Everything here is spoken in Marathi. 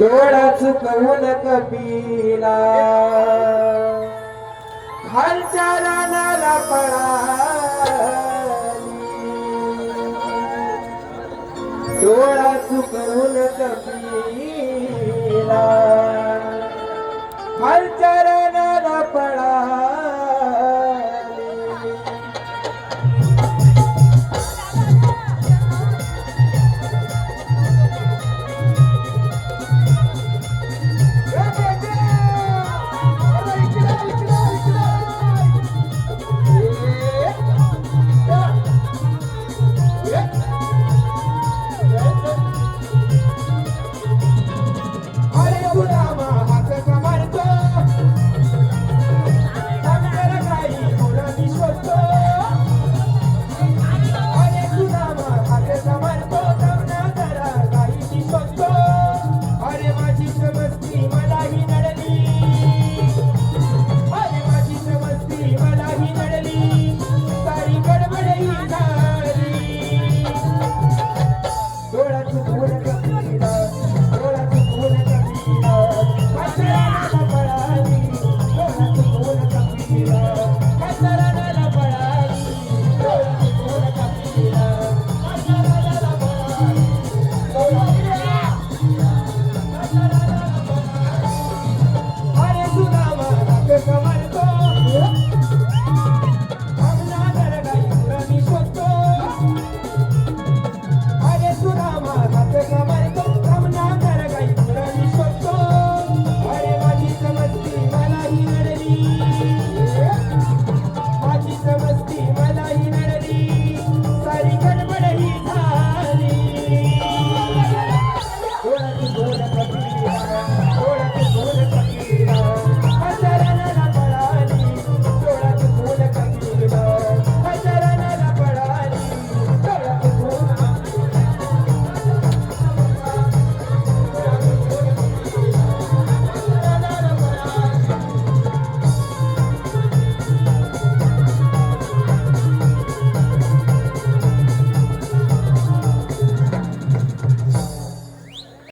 डोळाच कौन कपिला. खालच्या रानाला पळाली. डोळा चुकवून कपिला. oh way.